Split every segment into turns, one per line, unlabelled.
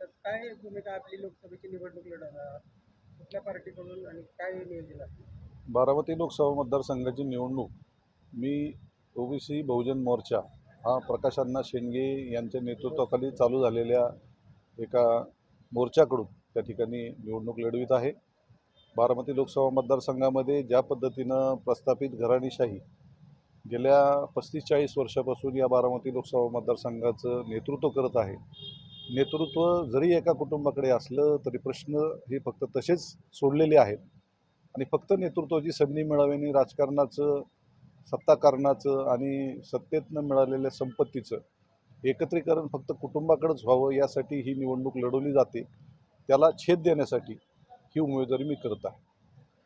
काय भूमिका आपली लोकसभेची निवडणूक लढवणार कुठल्या पार्टीकडून आणि काय नियोजन
बारामती लोकसभा मतदारसंघाची निवडणूक. मी ओबीसी बहुजन मोर्चा हा प्रकाश अण्णा शेंडगे यांच्या नेतृत्वाखाली चालू झालेल्या एका मोर्चाकडून त्या ठिकाणी निवडणूक लढवित आहे. बारामती लोकसभा मतदारसंघामध्ये ज्या पद्धतीनं प्रस्थापित घराणीशाही गेल्या पस्तीस चाळीस वर्षापासून या बारामती लोकसभा मतदारसंघाचं नेतृत्व करत आहे नेतृत्व जरी एका कुटुंबाकडे असलं तरी प्रश्न हे फक्त तसेच सोडलेले आहेत. आणि फक्त नेतृत्वाची संधी मिळावी राजकारणाचं सत्ताकारणाचं आणि सत्तेतनं मिळालेल्या संपत्तीचं एकत्रीकरण फक्त कुटुंबाकडेच व्हावं यासाठी ही निवडणूक लढवली जाते. त्याला छेद देण्यासाठी ही उमेदवारी मी करत आहे.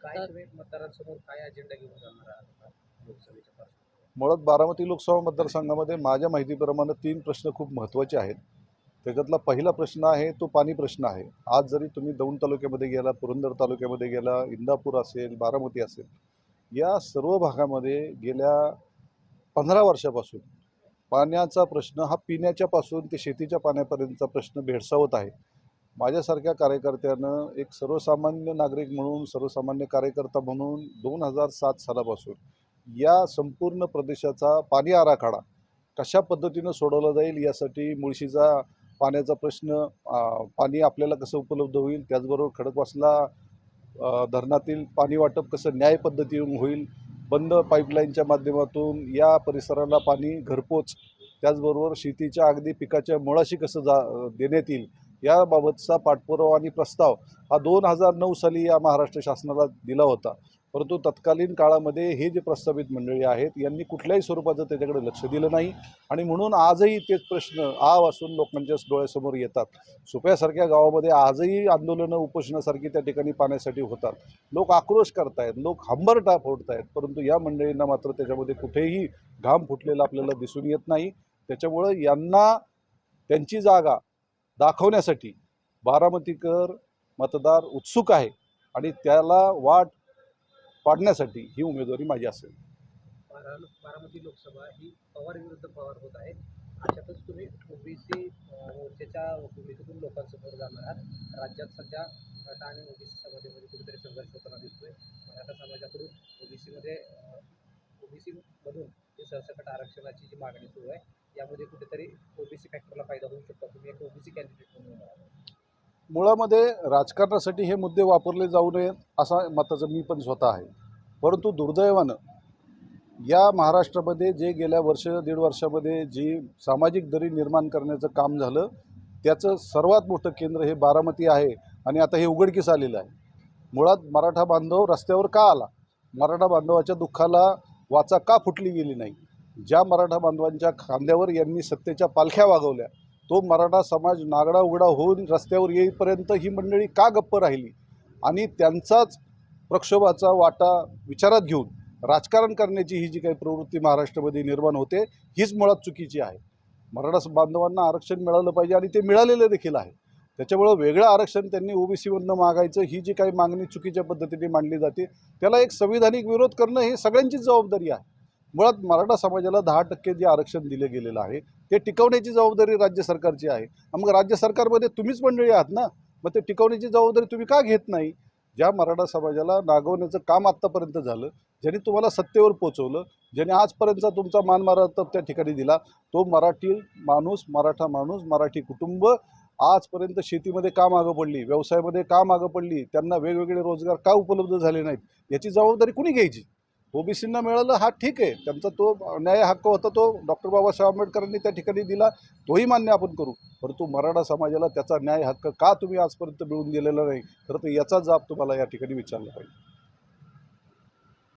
काय तुम्ही मतदारांसमोर काय अजेंडा घेऊन जाणार आहात लोकसभेच्या पार्श्वभूमीवर?
मुळात बारामती लोकसभा मतदारसंघामध्ये माझ्या माहितीप्रमाणे तीन प्रश्न खूप महत्त्वाचे आहेत. त्याच्यातला पहिला प्रश्न आहे तो पाणी प्रश्न आहे. आज जरी तुम्ही दौंड तालुक्यामध्ये गेला पुरंदर तालुक्यामध्ये गेला इंदापूर असेल बारामती असेल या सर्व भागामध्ये गेल्या पंधरा वर्षापासून पाण्याचा प्रश्न हा पिण्याच्यापासून ते शेतीच्या पाण्यापर्यंतचा प्रश्न भेडसावत आहे. माझ्यासारख्या कार्यकर्त्यानं एक सर्वसामान्य नागरिक म्हणून सर्वसामान्य कार्यकर्ता म्हणून दोन हजार सात सालापासून या संपूर्ण प्रदेशाचा पाणी आराखडा कशा पद्धतीनं सोडवला जाईल यासाठी मुळशीचा पाण्याचा प्रश्न पाणी आपल्याला कसं उपलब्ध होईल? त्याचबरोबर खडकवासला धरणातील पाणी वाटप कसं न्याय पद्धतीने होईल? बंद पाईपलाईनच्या माध्यमातून या परिसराला पाणी घरपोच त्याचबरोबर शेतीच्या अगदी पिकाच्या मुळाशी कसं जा देण्यात येईल? याबाबतचा पाठपुरावा आणि प्रस्ताव हा दोन हजार नऊ साली या महाराष्ट्र शासनाला दिला होता. परंतु तत्कालीन काळामध्ये हे जे प्रस्तावित मंडळी आहेत यांनी कुठल्याही स्वरूपाचं त्याच्याकडे लक्ष दिलं नाही. आणि म्हणून आजही तेच प्रश्न आ असून लोकांच्या डोळ्यासमोर येतात. सुप्यासारख्या गावामध्ये आजही आंदोलनं उपोषणासारखी त्या ठिकाणी पाण्यासाठी होतात. लोक आक्रोश करतायत लोक हंबरटा फोडतायत परंतु या मंडळींना मात्र त्याच्यामध्ये कुठेही घाम फुटलेला आपल्याला दिसून येत नाही. त्याच्यामुळं यांना त्यांची जागा दाखवण्यासाठी बारामतीकर मतदार उत्सुक आहे. आणि त्याला वाट पाडण्यासाठी ही उमेदवारी माझी असेल.
बारामती लोकसभा ही पवार विरुद्ध पवार होत आहे अशातच तुम्ही ओबीसी मोर्चाच्या भूमिकेतून लोकांसमोर जाणार आहात. राज्यात सध्या मराठा आणि ओबीसी समाजामध्ये कुठेतरी संघर्ष होताना दिसतोय. मराठा समाजाकडून ओबीसीमध्ये ओबीसीमधून जे सरसकट आरक्षणाची जी मागणी सुरू आहे यामध्ये कुठेतरी ओबीसी फॅक्टरला फायदा होऊ शकतो. तुम्ही एक ओबीसी कॅन्डिडेट म्हणून
मुळामध्ये राजकारणासाठी हे मुद्दे वापरले जाऊ नयेत असा मताचं मी पण स्वतः आहे. परंतु दुर्दैवानं या महाराष्ट्रामध्ये जे गेल्या वर्ष दीड वर्षामध्ये जी सामाजिक दरी निर्माण करण्याचं काम झालं त्याचं सर्वात मोठं केंद्र हे बारामती आहे आणि आता हे उघडकीस आलेलं आहे. मुळात मराठा बांधव रस्त्यावर का आला? मराठा बांधवाच्या दुःखाला वाचा का फुटली गेली नाही? ज्या मराठा बांधवांच्या खांद्यावर यांनी सत्तेच्या पालख्या वागवल्या तो मराठा समाज नागडा उघडा होऊन रस्त्यावर येईपर्यंत ही मंडळी का गप्प राहिली? आणि त्यांचाच प्रक्षोभाचा वाटा विचारात घेऊन राजकारण करण्याची ही जी काही प्रवृत्ती महाराष्ट्रामध्ये निर्माण होते हीच मुळात चुकीची आहे. मराठा बांधवांना आरक्षण मिळालं पाहिजे आणि ते मिळालेलं देखील आहे. त्याच्यामुळं वेगळं आरक्षण त्यांनी ओबीसीमधनं मागायचं ही जी काही मागणी चुकीच्या पद्धतीने मांडली जाते त्याला एक संविधानिक विरोध करणं ही सगळ्यांचीच जबाबदारी आहे. मुळात मराठा समाजाला दहा टक्के जे आरक्षण दिलं गेलेलं आहे ते टिकवण्याची जबाबदारी राज्य सरकारची आहे. मग राज्य सरकारमध्ये तुम्हीच मंडळी आहात ना? मग ते टिकवण्याची जबाबदारी तुम्ही का घेत नाही? ज्या मराठा समाजाला नागवण्याचं काम आत्तापर्यंत झालं ज्यांनी तुम्हाला सत्तेवर पोचवलं ज्याने आजपर्यंतचा तुमचा मानमारात त्या ठिकाणी दिला तो मराठी माणूस मराठा माणूस मराठी कुटुंब आजपर्यंत शेतीमध्ये का मागं पडली व्यवसायामध्ये का मागं पडली त्यांना वेगवेगळे रोजगार का उपलब्ध झाले नाहीत याची जबाबदारी कुणी घ्यायची? ओबीसींना मिळालं हा ठीक आहे. त्यांचा तो न्याय हक्क होता तो डॉक्टर बाबासाहेब आंबेडकरांनी त्या ठिकाणी दिला. तोही मान्य आपण करू. परंतु मराठा समाजाला त्याचा न्याय हक्क का तुम्ही आजपर्यंत मिळून दिलेला नाही? खरं तर याचा जाब तुम्हाला या ठिकाणी विचारला पाहिजे.